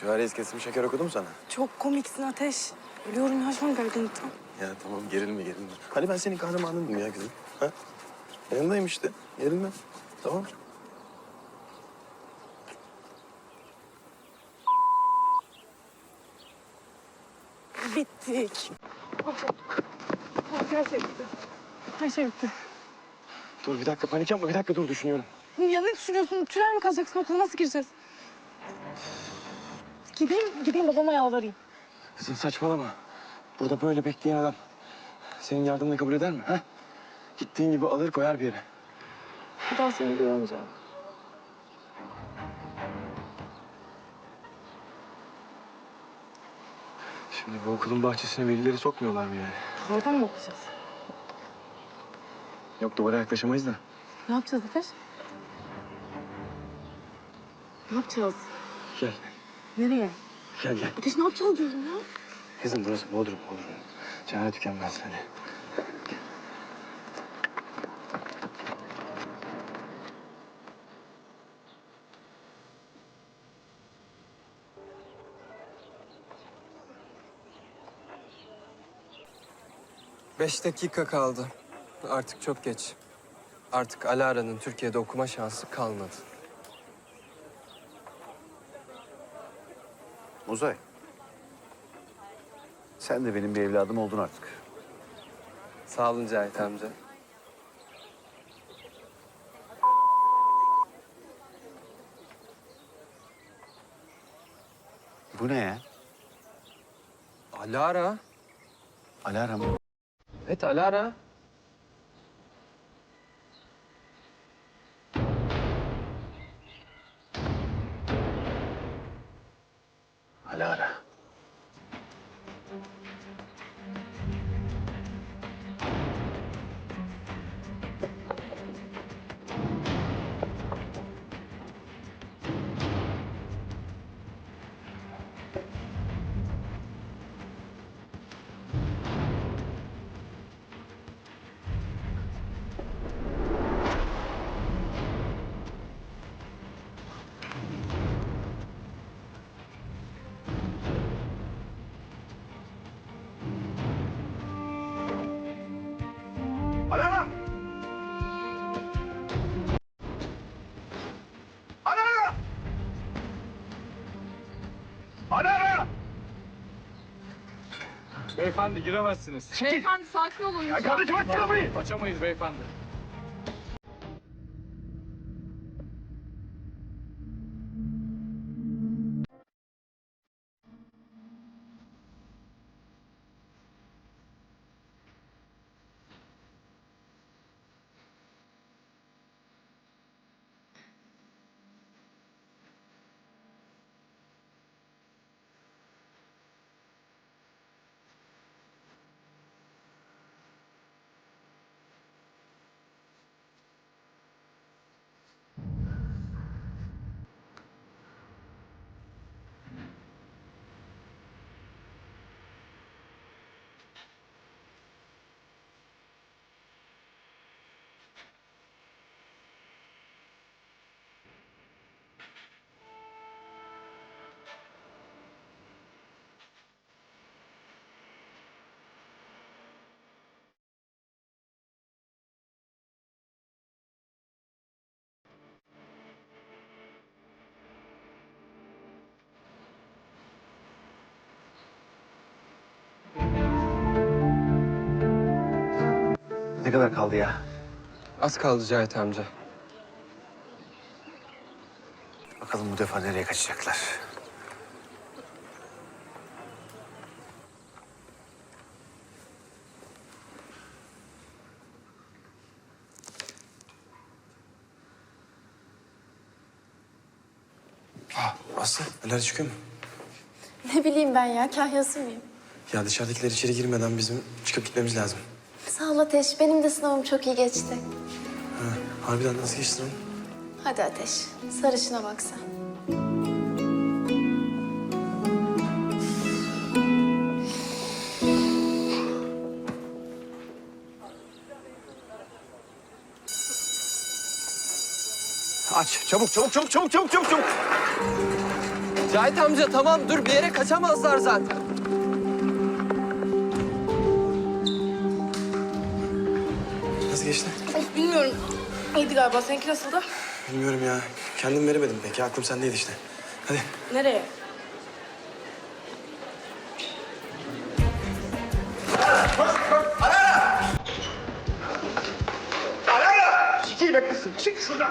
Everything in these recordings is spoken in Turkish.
Süvariyiz kesim şeker okudum sana. Çok komiksin Ateş. Ölüyorum ya şu an gerginlikten. Ya tamam gerilme gerilme. Hani ben senin kahramanındım ya kızım. Ha? Yanındayım işte. Gerilme. Tamam. Bittik. Her şey bitti. Her şey bitti. Dur bir dakika panik yapma. Bir dakika dur düşünüyorum. Ya ne düşünüyorsun? Tünel mi kazacaksın? Okula nasıl gireceğiz? Gideyim, gideyim babama yalvarayım. Kızım saçmalama. Burada böyle bekleyen adam senin yardımını kabul eder mi? Ha? Gittiğin gibi alır koyar bir yere. Bir daha seni görmeyeceğim. Şimdi bu okulun bahçesine velileri sokmuyorlar mı yani? Oradan mı okuyacağız? Yok duvara yaklaşamayız da. Ne yapacağız Ateş? Ne yapacağız? Gel. Nereye? Gel gel. Ateş ne yapacağız diyorum ya? Kızım burası Bodrum Bodrum. Cehalet tükenmez hadi. Beş dakika kaldı. Artık çok geç. Artık Alara'nın Türkiye'de okuma şansı kalmadı. Uzay. Sen de benim bir evladım oldun artık. Sağ olun Cahit amca. Bu ne ya? Alara? Alarm. mı? Evet. Alara. Alara! Alara! Alara! Beyefendi giremezsiniz. Beyefendi sakin olun. Ya kardeşim aç kapıyı! Açamayız beyefendi. Ne kadar kaldı ya? Az kaldı Cahit amca. Bakalım bu defa nereye kaçacaklar? Ah Aslı neler çıkıyor mu? Ne bileyim ben ya, kahyası mıyım? Ya dışarıdakiler içeri girmeden bizim çıkıp gitmemiz lazım. Sağ ol Ateş, benim de sınavım çok iyi geçti. Ha, harbiden nasıl geçti lan? Hadi Ateş, sarışına bak sen. Aç çabuk çabuk çabuk çabuk çabuk çabuk çabuk. Cahit amca tamam dur bir yere kaçamazlar zaten. Geçti? Of bilmiyorum. İyiydi galiba. Seninki nasıldı? Bilmiyorum ya. Kendim veremedim peki. Aklım sendeydi işte. Hadi. Nereye? Çekil be kızım. Çık şuradan.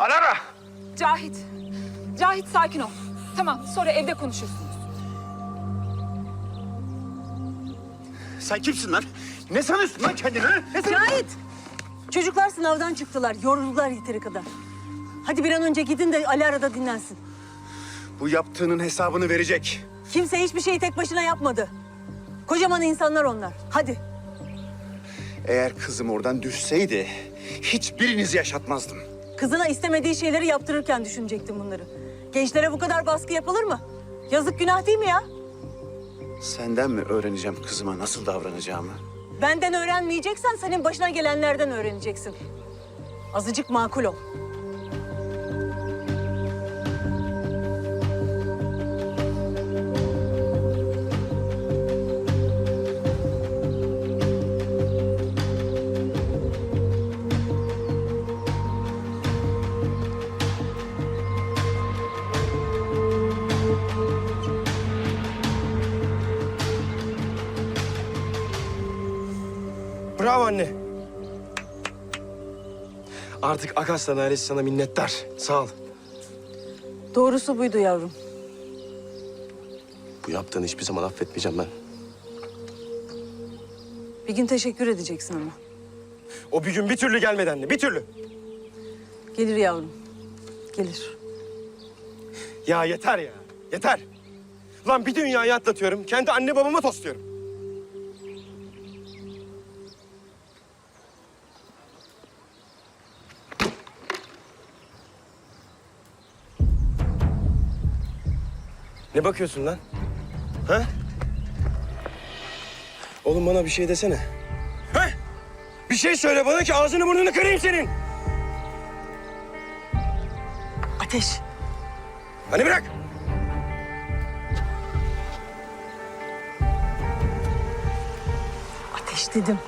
Alara! Cahit. Cahit sakin ol. Tamam sonra evde konuşursunuz. Sen kimsin lan? Ne sanıyorsun lan kendini? ha? Ne sanıyorsun? Cahit! Çocuklar sınavdan çıktılar. Yoruldular yeteri kadar. Hadi bir an önce gidin de Ali arada dinlensin. Bu yaptığının hesabını verecek. Kimse hiçbir şeyi tek başına yapmadı. Kocaman insanlar onlar. Hadi. Eğer kızım oradan düşseydi hiçbirinizi yaşatmazdım. Kızına istemediği şeyleri yaptırırken düşünecektim bunları. Gençlere bu kadar baskı yapılır mı? Yazık günah değil mi ya? Senden mi öğreneceğim kızıma nasıl davranacağımı? Benden öğrenmeyeceksen senin başına gelenlerden öğreneceksin. Azıcık makul ol. Bravo anne. Artık Akaslan ailesi sana minnettar. Sağ ol. Doğrusu buydu yavrum. Bu yaptığını hiçbir zaman affetmeyeceğim ben. Bir gün teşekkür edeceksin ama. O bir gün bir türlü gelmedi anne, bir türlü. Gelir yavrum. Gelir. Ya yeter ya, yeter. Lan bir dünyayı atlatıyorum, kendi anne babama tosluyorum. Ne bakıyorsun lan? Ha? Oğlum bana bir şey desene. Ha? Bir şey söyle bana ki ağzını burnunu kırayım senin. Ateş. Hani bırak. Ateş dedim.